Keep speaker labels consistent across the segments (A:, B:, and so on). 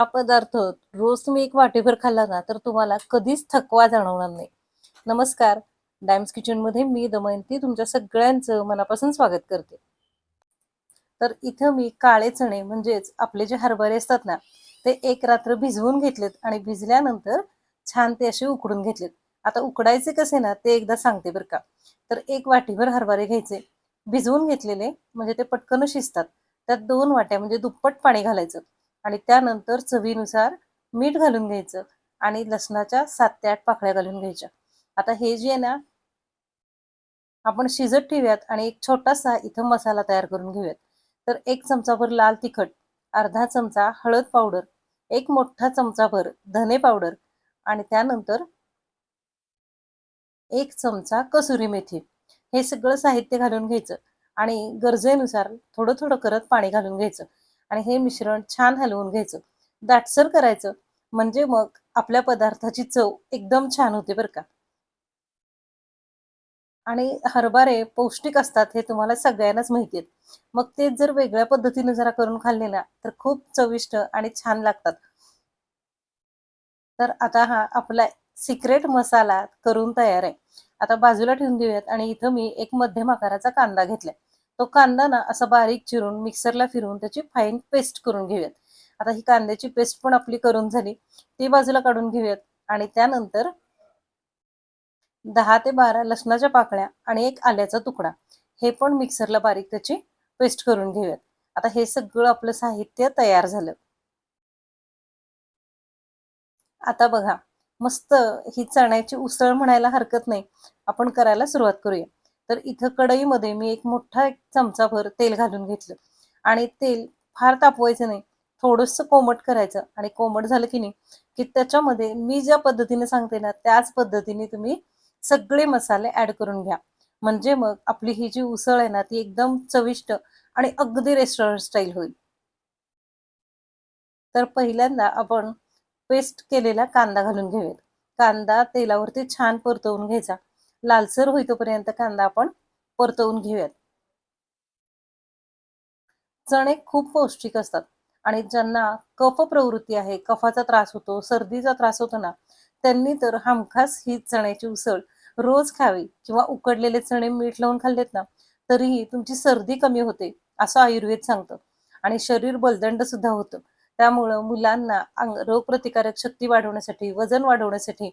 A: हा पदार्थ रोज तुम्ही एक वाटेभर खाल्ला ना तर तुम्हाला कधीच थकवा जाणवणार नाही. नमस्कार डायम्स किचनमध्ये मी दमयंती तुमच्या सगळ्यांचं मनापासून स्वागत करते. तर इथं मी काळे चणे म्हणजेच आपले जे हरभरे असतात ना ते एक रात्र भिजवून घेतलेत आणि भिजल्यानंतर छान ते असे उकडून घेतलेत. आता उकडायचे कसे ना ते एकदा सांगते बरं का. तर एक वाटीभर हरभरे घ्यायचे भिजवून घेतलेले म्हणजे ते पटकन शिजतात. त्यात दोन वाट्या म्हणजे दुप्पट पाणी घालायचं. आणि त्यानंतर चवीनुसार मीठ घालून घ्यायचं आणि लसणाच्या सात ते आठ पाकळ्या घालून घ्यायच्या. आता हे जे आहे ना आपण शिजत ठेवूयात आणि एक छोटासा इथं मसाला तयार करून घेऊयात. तर एक चमचाभर लाल तिखट अर्धा चमचा हळद पावडर एक मोठा चमचाभर धने पावडर आणि त्यानंतर एक चमचा कसुरी मेथी. हे सगळं साहित्य घालून घ्यायचं आणि गरजेनुसार थोडं थोडं करत पाणी घालून घ्यायचं. आणि हे मिश्रण छान हलवून घ्यायचं. दाटसर करायचं. म्हणजे मग आपल्या पदार्थाची चव एकदम छान होते बरं का. आणि हरभरे पौष्टिक असतात हे तुम्हाला सगळ्यांनाच माहिती आहेत. मग ते जर वेगळ्या पद्धतीने जरा करून खाल्ले ना तर खूप चविष्ट आणि छान लागतात. तर आता हा आपला सिक्रेट मसाला करून तयार आहे. आता बाजूला ठेवून देऊयात आणि इथं मी एक मध्यम आकाराचा कांदा घेतलाय. तो कांदा ना असा बारीक चिरून मिक्सरला फिरवून त्याची फाईन पेस्ट करून घेऊयात. आता ही कांद्याची पेस्ट पण आपली करून झाली. ती बाजूला काढून घेऊयात आणि त्यानंतर दहा ते बारा लसणाच्या पाकळ्या आणि एक आल्याचा तुकडा. हे पण मिक्सरला बारीक त्याची पेस्ट करून घेऊयात. आता हे सगळं आपलं साहित्य तयार झालं. आता बघा मस्त ही चण्याची उसळ म्हणायला हरकत नाही. आपण करायला सुरुवात करूया. तर इथं कढईमध्ये मी एक मोठा एक चमचाभर तेल घालून घेतलं. आणि तेल फार तापवायचं नाही. थोडंसं कोमट करायचं. आणि कोमट झालं की नाही की त्याच्यामध्ये मी ज्या पद्धतीने सांगते ना त्याच पद्धतीने तुम्ही सगळे मसाले ऍड करून घ्या. म्हणजे मग आपली ही जी उसळ आहे ना ती एकदम चविष्ट आणि अगदी रेस्टॉरंट स्टाईल होईल. तर पहिल्यांदा आपण पेस्ट केलेला कांदा घालून घेऊयात. कांदा तेलावरती छान परतवून घ्यायचा. लालसर होईतोपर्यंत कांदा आपण परतवून घेऊयात. चणे खूप पौष्टिक असतात आणि ज्यांना कफ प्रवृत्ती आहे कफाचा त्रास होतो सर्दीचा त्रास होतो ना त्यांनी तर हमखास ही चण्याची उसळ रोज खावी किंवा उकडलेले चणे मीठ लावून खाल्लेत ना तरीही तुमची सर्दी कमी होते असं आयुर्वेद सांगतं. आणि शरीर बलदंड सुद्धा होतं. त्यामुळं मुलांना रोगप्रतिकारक शक्ती वाढवण्यासाठी वजन वाढवण्यासाठी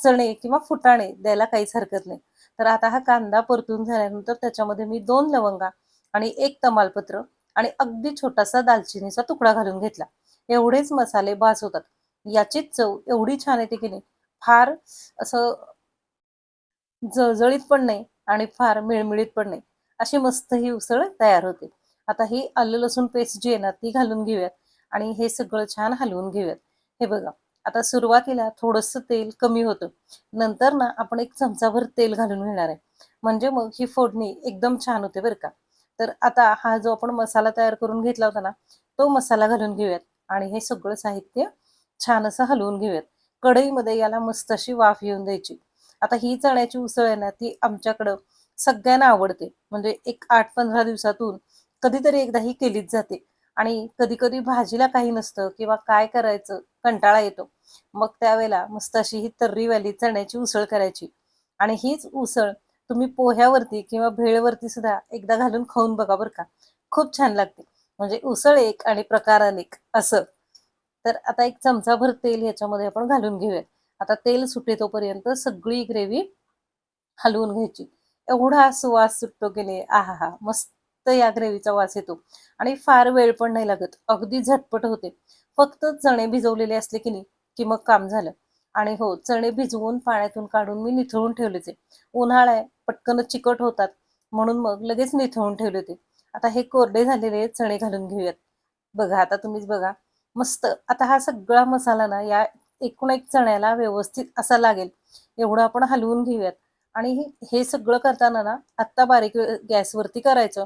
A: चणे किंवा फुटाणे द्यायला काहीच हरकत नाही. तर आता हा कांदा परतून झाल्यानंतर त्याच्यामध्ये मी दोन लवंगा आणि एक तमालपत्र आणि अगदी छोटासा दालचिनीचा तुकडा घालून घेतला. एवढेच मसाले बास होतात. याचीच चव एवढी छान येते की नाही फार असं जळजळीत पण नाही आणि फार मिळमिळीत पण नाही. अशी मस्त ही उसळ तयार होते. आता ही आलं लसूण पेस्ट जी आहे ना ती घालून घेऊयात आणि हे सगळं छान हलवून घेऊयात. हे बघा. आता सुरुवातीला थोडस तेल कमी होतं. नंतर ना आपण एक चमचाभर तेल घालून घेणार आहे. म्हणजे मग ही फोडणी एकदम छान होते बरं का. तर आता हा जो आपण मसाला तयार करून घेतला होता ना तो मसाला घालून घेऊयात. आणि हे सगळं साहित्य छान असं हलवून घेऊयात. कढईमध्ये याला मस्त अशी वाफ येऊन द्यायची. आता ही चण्याची उसळ आहे ना ती आमच्याकडं सगळ्यांना आवडते. म्हणजे एक आठ पंधरा दिवसातून कधीतरी एकदा ही केलीच जाते. आणि कधी कधी भाजीला काही नसतं किंवा काय करायचं कंटाळा येतो. मग त्यावेळेला मस्त अशी ही तर्रीवाली चण्याची उसळ करायची. आणि हीच उसळ तुम्ही पोह्यावरती किंवा भेळवरती सुद्धा एकदा घालून खाऊन बघा बरं का. खूप छान लागते. म्हणजे उसळ एक आणि प्रकार अनेक असं. तर आता एक चमचाभर तेल ह्याच्यामध्ये आपण घालून घेऊयात. आता तेल सुटे तोपर्यंत सगळी ग्रेव्ही हलवून घ्यायची. एवढा सुवास सुटतो की नाही आहा हा मस्त. या ग्रेव्हीचा वास येतो. आणि फार वेळ पण नाही लागत. अगदी झटपट होते. फक्त चणे भिजवलेले असले की नाही की मग काम झालं. आणि हो चणे भिजवून पाण्यातून काढून मी निथळून ठेवलेचे उन्हाळा आहे पटकन चिकट होतात. म्हणून मग लगेच निथळून ठेवले होते आता हे कोरडे झालेले चणे घालून घेऊयात. बघा आता तुम्हीच बघा. मस्त. आता हा सगळा मसाला ना या एकूण एक चण्याला व्यवस्थित असा लागेल. एवढं आपण हलवून घेऊयात. आणि हे सगळं करताना ना आत्ता बारीक गॅसवरती करायचं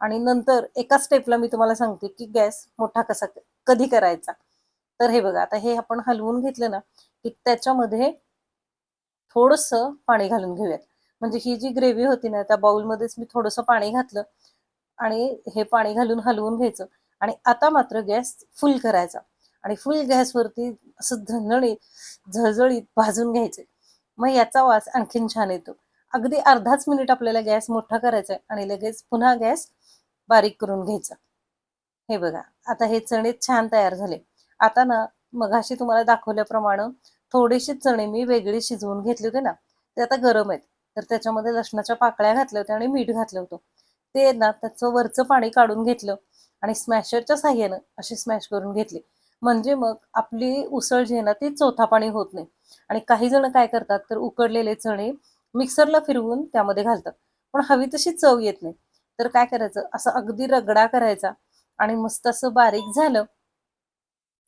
A: आणि नंतर एका स्टेपला मी तुम्हाला सांगते की गॅस मोठा कसा कधी करायचा. तर हे बघा आता हे आपण हलवून घेतलं ना की त्याच्यामध्ये थोडस पाणी घालून घेऊयात. म्हणजे ही जी ग्रेव्ही होती ना त्या बाउलमध्येच मी थोडंसं पाणी घातलं आणि हे पाणी घालून हलवून घ्यायचं आणि आता मात्र गॅस फुल करायचा आणि फुल गॅसवरती असं झणझणीत झळझळीत भाजून घ्यायचे. मग याचा वास आणखीन छान येतो. अगदी अर्धाच मिनिट आपल्याला गॅस मोठा करायचा आहे आणि लगेच पुन्हा गॅस बारीक करून घ्यायचा. हे बघा आता हे चणे छान तयार झाले. आता ना मगाशी तुम्हाला दाखवल्याप्रमाणे थोडेसे चणे मी वेगळे शिजवून घेतले होते ना ते आता गरम आहेत. तर त्याच्यामध्ये लसणाच्या पाकळ्या घातल्या होत्या आणि मीठ घातलं होतं. ते ना त्याचं वरचं पाणी काढून घेतलं आणि स्मॅशरच्या साह्यानं अशी स्मॅश करून घेतली. म्हणजे मग आपली उसळ जी आहे ना ती चौथा पाणी होत नाही. आणि काही जण काय करतात तर उकडलेले चणे मिक्सरला फिरवून त्यामध्ये घालतात. पण हवी तशी चव येत नाही. तर काय करायचं असं अगदी रगडा करायचा आणि मस्त असं बारीक झालं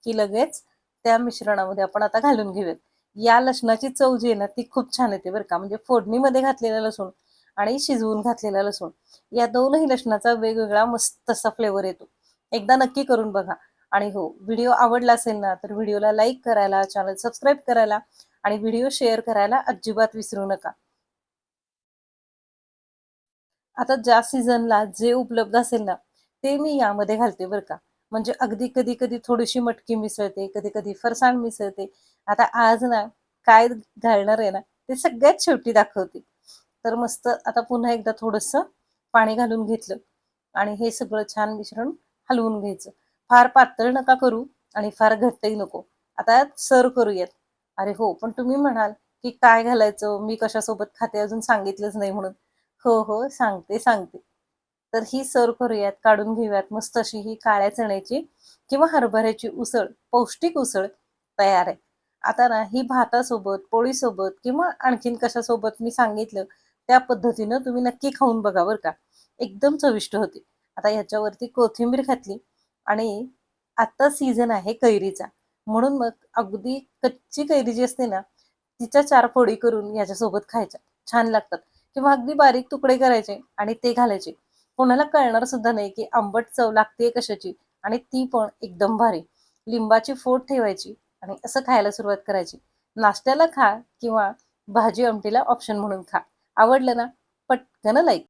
A: की लगेच त्या मिश्रणामध्ये आपण आता घालून घेऊयात. या लसणाची चव जी आहे ना ती खूप छान येते बरं का. म्हणजे फोडणीमध्ये घातलेला लसूण आणि शिजवून घातलेला लसूण. या दोनही लसणाचा वेगवेगळा मस्त असा फ्लेवर येतो. एकदा नक्की करून बघा. आणि हो व्हिडिओ आवडला असेल ना तर व्हिडिओला लाईक करायला चॅनल सबस्क्राईब करायला आणि व्हिडिओ शेअर करायला अजिबात विसरू नका. आता ज्या सीझनला जे उपलब्ध असेल ना ते मी यामध्ये घालते बरं का. म्हणजे अगदी कधी कधी थोडीशी मटकी मिसळते कधी कधी फरसाण मिसळते. आता आज ना काय घालणार आहे ना ते सगळ्यात शेवटी दाखवते. तर मस्त आता पुन्हा एकदा थोडंसं पाणी घालून घेतलं आणि हे सगळं छान मिश्रण हलवून घ्यायचं. फार पातळ नका करू आणि फार घट्टही नको. आता सर करूयात. अरे हो पण तुम्ही म्हणाल की काय घालायचं? मी कशासोबत खाते अजून सांगितलंच नाही म्हणून. हो हो सांगते सांगते. तर ही सर्व करूयात काढून घेऊयात. मस्त अशी ही काळ्या चण्याची किंवा हरभऱ्याची उसळ पौष्टिक उसळ तयार आहे. आता ना ही भातासोबत पोळीसोबत किंवा आणखीन कशासोबत मी सांगितलं त्या पद्धतीनं तुम्ही नक्की खाऊन बघा बरं का. एकदम चविष्ट होते. आता ह्याच्यावरती कोथिंबीर घातली. आणि आता सीझन आहे कैरीचा. म्हणून मग अगदी कच्ची कैरी जी असते ना तिच्या चार फोडी करून याच्यासोबत खायच्या. छान लागतात. किंवा अगदी बारीक तुकडे करायचे आणि ते घालायचे. कोणाला कळणार सुद्धा नाही की आंबट चव लागते कशाची आणि ती पण एकदम भारी. लिंबाची फोड ठेवायची आणि असं खायला सुरुवात करायची. नाश्त्याला खा किंवा भाजी आमटीला ऑप्शन म्हणून खा. आवडलं ना? पटकन लाईक